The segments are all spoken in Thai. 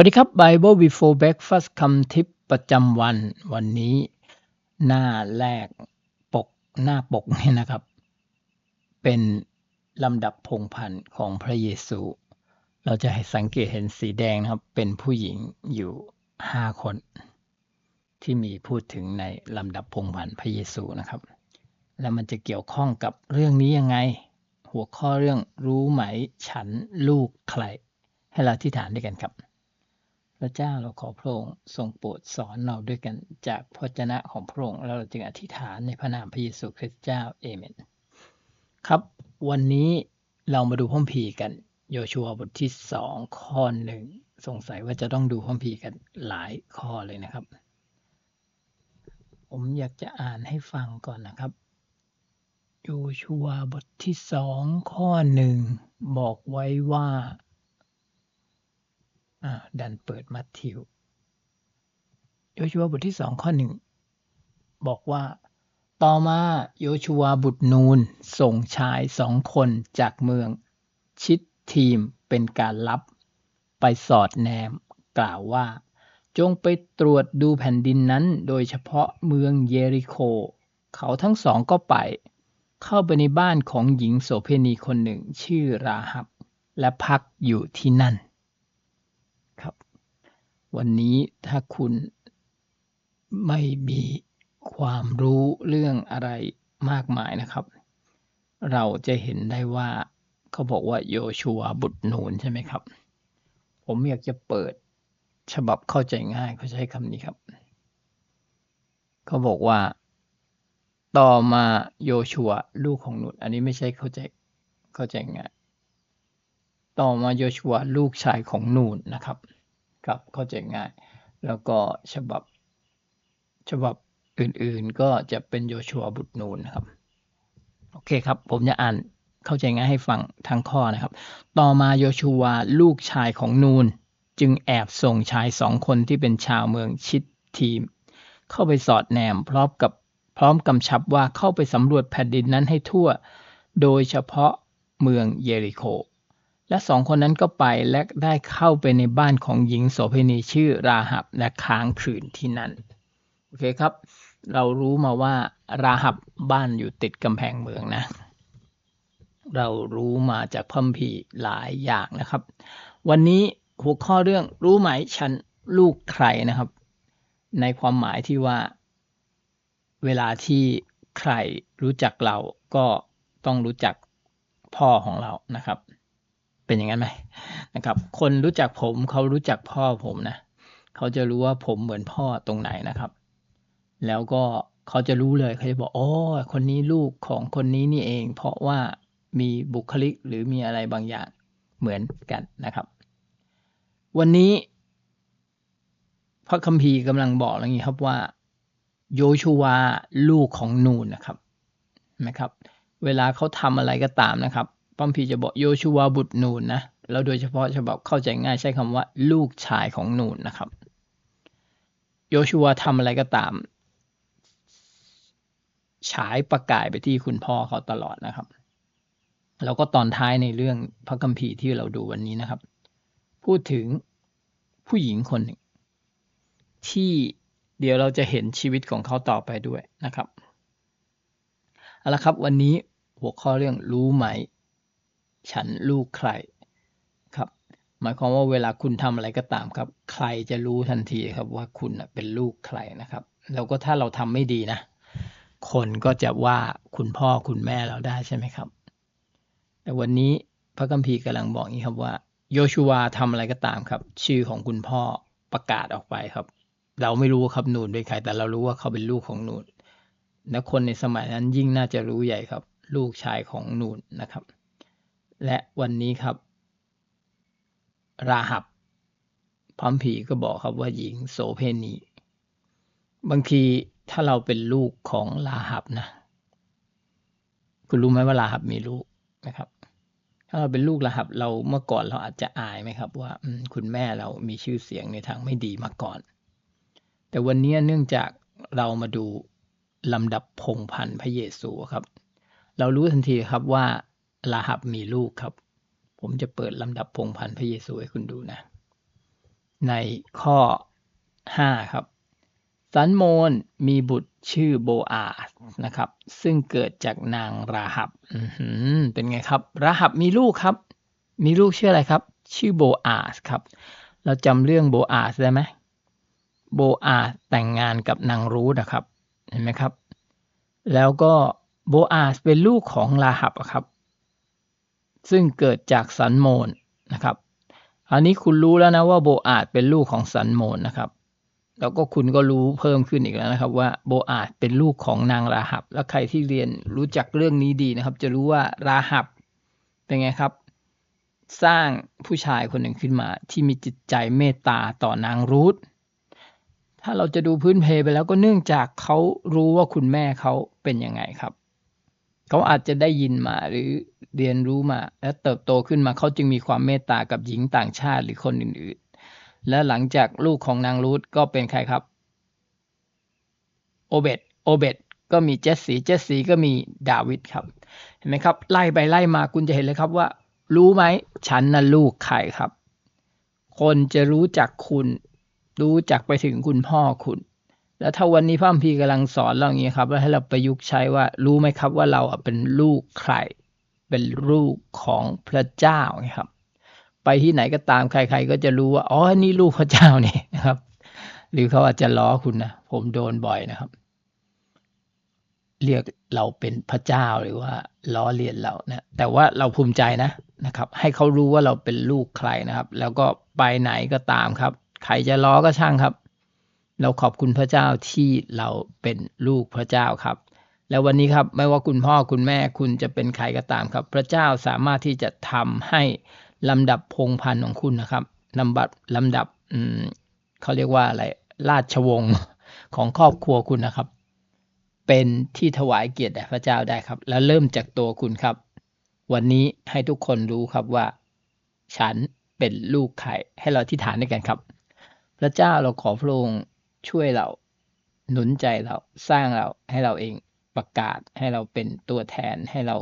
สวัสดีครับ Bible Before Breakfast คำทิปประจำวัน วันนี้หน้าแรกปกหน้าปกเนี่ยนะครับ เป็นลำดับพงพันธ์ของพระเยซู เราจะให้สังเกตเห็นสีแดงนะครับ เป็นผู้หญิงอยู่ห้าคน ที่มีพูดถึงในลำดับพงพันธ์พระเยซูนะครับ แล้วมันจะเกี่ยวข้องกับเรื่องนี้ยังไง หัวข้อเรื่องรู้ไหมฉันลูกใคร ให้เราที่ฐานด้วยกันครับ พระเจ้าเราขอพระองค์ทรงโปรดสอนเราด้วยกันจากพระจนะของพระองค์แล้วเราจึงอธิษฐานในพระนามพระเยซูคริสต์เจ้าเอเมนครับวันนี้เรามาดูพระคัมภีกันโยชัวบทที่สองข้อหนึ่งสงสัยว่าจะต้องดูพระคัมภีกันหลายข้อเลยนะครับ ผมอยากจะอ่านให้ฟังก่อนนะครับโยชัวบทที่สองข้อหนึ่งบอกไว้ว่า ดันเปิดมัทธิวโยชัวบทที่สองข้อหนึ่งบอกว่า ต่อมาโยชัวบุตรนูนส่งชายสองคนจากเมือง ชิดทีมเป็นการลับ ไปสอดแนมกล่าวว่า จงไปตรวจดูแผ่นดินนั้น โดยเฉพาะเมืองเยริโค เขาทั้งสองก็ไป เข้าไปในบ้านของหญิงโสเพณีคนหนึ่งชื่อราหับ และพักอยู่ที่นั่น วันนี้ถ้าคุณไม่มีความรู้เรื่องอะไรมากมายนะครับ เราจะเห็นได้ว่าเขาบอกว่าโยชัวบุตรนูนใช่ไหมครับ ผมอยากจะเปิดฉบับเข้าใจง่ายเขาใช้คำนี้ครับ เขาบอกว่า ต่อมาโยชัวลูกของนูนอันนี้ไม่ใช่เข้าใจเข้าใจง่าย ต่อมาโยชัวลูกชายของนูนนะครับ ครับเข้าใจง่าย แล้วก็ฉบับฉบับอื่นๆก็จะเป็นโยชัวบุตรนูนครับ โอเคครับ ผมจะอ่านเข้าใจง่ายให้ฟังทั้งข้อนะครับ ต่อมาโยชัวลูกชายของนูน จึงแอบส่งชายสองคนที่เป็นชาวเมืองชิดทีม เข้าไปสอดแนมพร้อมกับพร้อมกำชับว่าเข้าไปสำรวจแผ่นดินนั้นให้ทั่ว โดยเฉพาะเมืองเยริโค และสองคนนั้นก็ไปและได้เข้าไปในบ้านของหญิงโสเภณีชื่อราหับและค้างคืนที่นั่นโอเคครับ เรารู้มาว่าราหับบ้านอยู่ติดกำแพงเมืองนะ เรารู้มาจากพัมภีหลายอย่างนะครับ วันนี้หัวข้อเรื่องรู้ไหมฉันลูกใครนะครับ ในความหมายที่ว่า เวลาที่ใครรู้จักเราก็ต้องรู้จักพ่อของเรานะครับ เป็นอย่างนั้นไหมนะครับ คนรู้จักผมเขารู้จักพ่อผมนะเขาจะรู้ว่าผมเหมือนพ่อตรงไหนนะครับ แล้วก็เขาจะรู้เลยเขาจะบอกโอ้คนนี้ลูกของคนนี้นี่เอง เพราะว่ามีบุคลิกหรือมีอะไรบางอย่างเหมือนกันนะครับ วันนี้พระคัมภีร์กำลังบอกอย่างนี้ครับว่า โยชูวาลูกของนูนนะครับนะครับ เวลาเขาทำอะไรก็ตามนะครับ พระคัมภีร์จะบอกโยชูวาบุตรนูนนะแล้วโดยเฉพาะฉบับเข้าใจง่ายใช้คำว่า ลูกชายของนูนนะครับ โยชูวาทำอะไรก็ตาม ฉายประกายไปที่คุณพ่อเขาตลอดนะครับ แล้วก็ตอนท้ายในเรื่องพระคัมภีร์ที่เราดูวันนี้นะครับ พูดถึงผู้หญิงคนหนึ่ง ที่เดี๋ยวเราจะเห็นชีวิตของเขาต่อไปด้วยนะครับเอาละครับวันนี้หัวข้อเรื่องรู้ไหม ฉันลูกใครครับ หมายความว่าเวลาคุณทำอะไรก็ตามครับ ใครจะรู้ทันทีครับว่าคุณเป็นลูกใครนะครับ แล้วก็ถ้าเราทำไม่ดีนะ คนก็จะว่าคุณพ่อคุณแม่เราได้ใช่ไหมครับ แต่วันนี้พระคัมภีร์กำลังบอกนี้ครับว่า โยชูวาทำอะไรก็ตามครับ ชื่อของคุณพ่อประกาศออกไปครับ เราไม่รู้ครับนูนเป็นใคร แต่เรารู้ว่าเขาเป็นลูกของนูนและคนในสมัยนั้นยิ่งน่าจะรู้ใหญ่ครับ ลูกชายของนูนนะครับ และวันนี้ครับ ราหับพระผีก็บอกครับว่าหญิงโสเพณีบางทีถ้าเราเป็นลูกของราหับนะ คุณรู้ไหมว่าราหับมีลูกนะครับ ถ้าเราเป็นลูกราหับเราเมื่อก่อนเราอาจจะอายไหมครับ ว่าคุณแม่เรามีชื่อเสียงในทางไม่ดีมาก่อน แต่วันนี้เนื่องจากเรามาดูลำดับพงพันธ์พระเยซูครับ เรารู้ทันทีครับว่า ราหับมีลูกครับ ผมจะเปิดลำดับพงพันธ์พระเยซูให้คุณดูนะ ในข้อ 5 ครับ สันโมนมีบุตรชื่อโบอาสนะครับ ซึ่งเกิดจากนางราหับเป็นไงครับ ราหับมีลูกครับ มีลูกชื่ออะไรครับ ชื่อโบอาสครับ เราจำเรื่องโบอาสได้ไหมโบอาสแต่งงานกับนางรูธนะครับ เห็นไหมครับ แล้วก็โบอาสเป็นลูกของราหับครับ ซึ่งเกิดจากสันโมนนะครับ อันนี้คุณรู้แล้วนะว่าโบอาสเป็นลูกของสันโมนนะครับ แล้วก็คุณก็รู้เพิ่มขึ้นอีกแล้วนะครับ ว่าโบอาสเป็นลูกของนางราหับ แล้วใครที่เรียนรู้จักเรื่องนี้ดีนะครับ จะรู้ว่าราหับเป็นไงครับ สร้างผู้ชายคนหนึ่งขึ้นมา ที่มีจิตใจเมตตาต่อนางรูธถ้าเราจะดูพื้นเพไปแล้วก็เนื่องจากเขารู้ว่าคุณแม่เขาเป็นยังไงครับ เขาอาจจะได้ยินมาหรือเรียนรู้มา และเติบโตขึ้นมาเขาจึงมีความเมตตากับหญิงต่างชาติหรือคนอื่นๆ และหลังจากลูกของนางรูธก็เป็นใครครับโอเบตโอเบตก็มีเจสสีเจสสีก็มีดาวิดครับ เห็นไหมครับ ไล่ไปไล่มาคุณจะเห็นเลยครับว่า รู้ไหมฉันน่ะลูกใครครับ คนจะรู้จักคุณ รู้จักไปถึงคุณพ่อคุณ แล้วถ้าวันนี้พระคัมภีร์กำลังสอนเราอย่างนี้ครับแล้วให้เราประยุกต์ใช้ว่ารู้ไหมครับว่าเราเป็นลูกใคร เป็นลูกของพระเจ้าไงครับ ไปที่ไหนก็ตามใคร ๆ ก็จะรู้ว่าอ๋อนี่ลูกพระเจ้านี่นะครับ หรือเขาอาจจะล้อคุณนะผมโดนบ่อยนะครับ เรียกเราเป็นพระเจ้าหรือว่าล้อเลียนเรานะแต่ว่าเราภูมิใจนะนะครับ ให้เขารู้ว่าเราเป็นลูกใครนะครับ แล้วก็ไปไหนก็ตามครับ ใครจะล้อก็ช่างครับ เราขอบคุณพระเจ้าที่เราเป็นลูกพระเจ้าครับ แล้ววันนี้ครับไม่ว่าคุณพ่อคุณแม่คุณจะเป็นใครก็ตามครับ พระเจ้าสามารถที่จะทำให้ลำดับพงพันธุ์ของคุณนะครับลำดับลำดับอืมเขาเรียกว่าอะไรราชวงศ์ของครอบครัวคุณนะครับ เป็นที่ถวายเกียรติแด่พระเจ้าได้ครับ แล้วเริ่มจากตัวคุณครับ วันนี้ให้ทุกคนรู้ครับว่า ฉันเป็นลูกใครให้เราที่ฐานด้วยกันครับ พระเจ้าเราขอพระองค์ ช่วยเรา หนุนใจเราสร้างเราให้เราเองประกาศให้เราเป็นตัวแทนให้เรา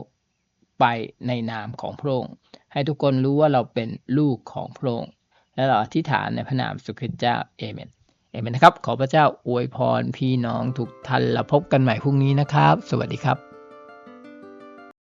ไปในนามของพระองค์ให้ทุกคนรู้ว่าเราเป็นลูกของพระองค์และเราอธิษฐานในพระนามสุขริตเจ้าเอเมนเอเมนนะครับ ขอพระเจ้าอวยพรพี่น้องทุกท่านแล้วพบกันใหม่พรุ่งนี้นะครับ สวัสดีครับ